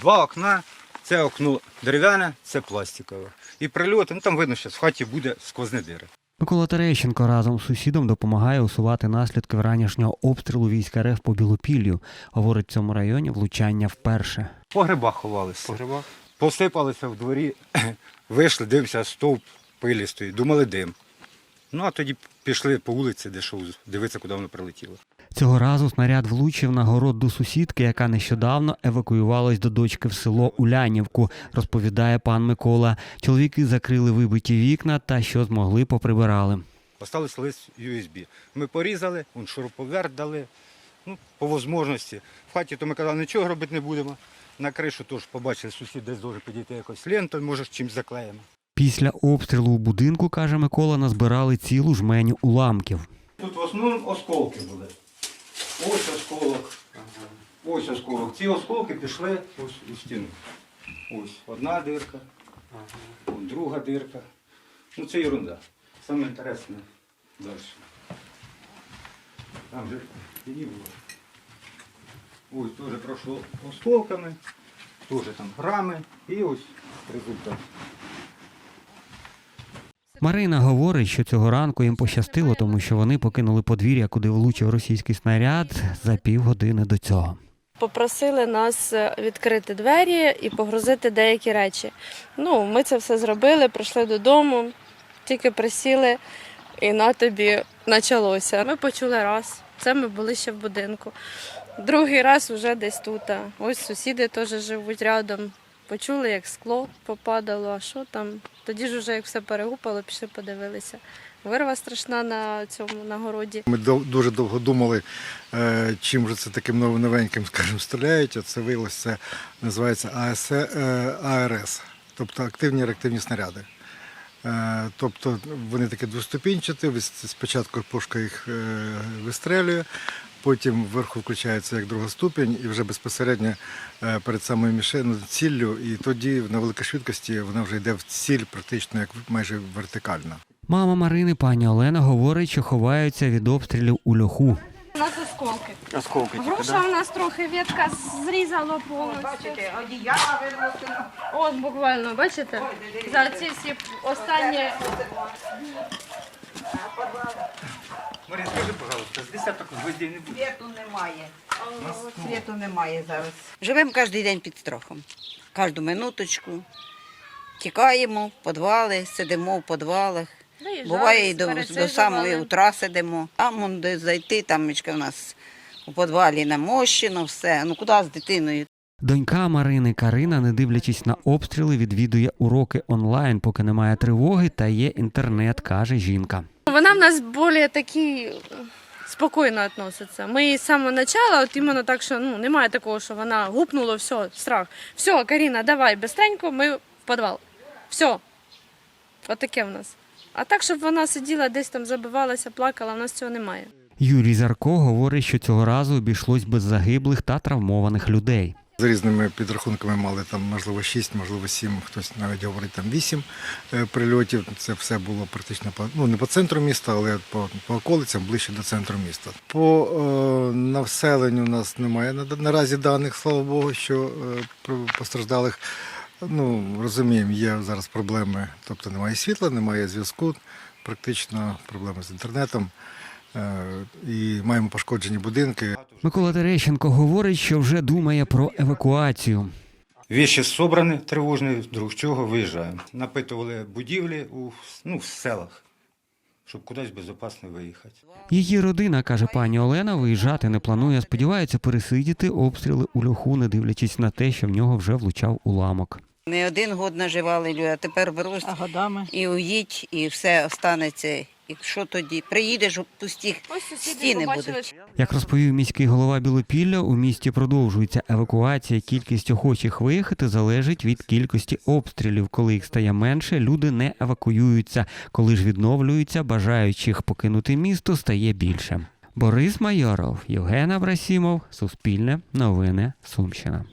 Два окна, це окно дерев'яне, це пластикове. І прильоти, ну там видно, що в хаті буде сквозні дири. Микола Терещенко разом з сусідом допомагає усувати наслідки вранішнього обстрілу війська РФ по Білопіллю. Говорить, в цьому районі влучання вперше. По грибах ховалися. По грибах? Посипалися в дворі, вийшли, дивимося, стовп пилі стоїть, думали дим. Ну а тоді пішли по вулиці, де шов, дивитися, куди воно прилетіло. Цього разу снаряд влучив на город до сусідки, яка нещодавно евакуювалась до дочки в село Улянівку, розповідає пан Микола. Чоловіки закрили вибиті вікна та що змогли поприбирали. Осталось лист USB. Ми порізали, он шуруповерт дали. Ну, по можливості. В хаті то ми казали, нічого робити не будемо. На кришу теж побачили, сусід десь дуже підійти якось лентою, може чимось заклеїмо. Після обстрілу у будинку, каже Микола, назбирали цілу жменю уламків. Тут в основному осколки були. Ось осколок. Ось осколок. Ці осколки пішли ось у стіну. Ось одна дирка, ось друга дирка. Ну це ерунда. Саме інтересне далі. Там же тіні було. Ось теж пройшло осколками, теж там рами і ось результат. Марина говорить, що цього ранку їм пощастило, тому що вони покинули подвір'я, куди влучив російський снаряд за півгодини до цього. Попросили нас е, відкрити двері і погрузити деякі речі. Ну, ми це все зробили, прийшли додому, тільки присіли, і на тобі почалося. Ми почули раз. Це ми були ще в будинку. Другий раз вже десь тут. Ось сусіди теж живуть рядом. Почули, як скло попадало, а що там. Тоді ж вже як все перегупало, пішли подивилися. Вирва страшна на цьому на городі. Ми дуже довго думали, е, чим же це таким новеньким, скажімо, стріляють. А це виявилося, це називається АС, е, АРС, тобто активні реактивні снаряди. Е, Тобто вони такі двоступінчаті, спочатку пушка їх вистрелює, потім вверху включається як друга ступінь і вже безпосередньо е, перед самою мішенью, ціллю, і тоді на великій швидкості вона вже йде в ціль, практично як майже вертикально. Мама Марини, пані Олена, говорить, що ховаються від обстрілів у льоху. У нас осколки. Осколки Груша у нас трохи ветка зрізала повністю. Бачите, одіяла виносила. Ось буквально, бачите? За ці всі останні Марія, скажи, пожалуйста, з десяток гвоздей не буде. Світу немає. Світу немає зараз. Живемо кожен день під страхом. Кожну минуточку. Тікаємо в підвали, сидимо в підвалах. виїжджали, Буває і до, до самої утра сидимо. Там он, де зайти, там мічка в нас у підвалі намощено, все. Ну куди з дитиною? Донька Марини Карина, не дивлячись на обстріли, відвідує уроки онлайн, поки немає тривоги та є інтернет, каже жінка. Вона в нас більш такі спокійно відноситься. Ми з самого початку, от іменно так, що ну, немає такого, що вона гупнула, все, страх. Все, Каріна, давай, быстренько, ми в підвал. Все. Отаке в нас. А так, щоб вона сиділа десь там, забивалася, плакала, в нас цього немає. Юрій Зарко говорить, що цього разу обійшлось без загиблих та травмованих людей. За різними підрахунками мали там можливо 6, можливо 7, хтось навіть говорить там 8 е, прильотів. Це все було практично по ну не по центру міста, але по, по околицям ближче до центру міста. По е, населенню у нас немає на- наразі даних, слава Богу, що е, постраждалих. Ну розуміємо, є зараз проблеми, тобто немає світла, немає зв'язку, практично проблеми з інтернетом. Е, І маємо пошкоджені будинки. Микола Терещенко говорить, що вже думає про евакуацію. Віші зібрані тривожні, вдруг чого виїжджаємо. Напитували будівлі у, ну, в селах, щоб кудись безпечно виїхати. Її родина, каже пані Олена, виїжджати не планує. Сподівається пересидіти обстріли у льоху, не дивлячись на те, що в нього вже влучав уламок. Не один год наживали люди, а тепер беруть і уїдь, і все останеться. І що тоді? Приїдеш, пусті стіни будуть. Як розповів міський голова Білопілля, у місті продовжується евакуація. Кількість охочих виїхати залежить від кількості обстрілів. Коли їх стає менше, люди не евакуюються. Коли ж відновлюються, бажаючих покинути місто стає більше. Борис Майоров, Євген Абрасімов, Суспільне, Новини, Сумщина.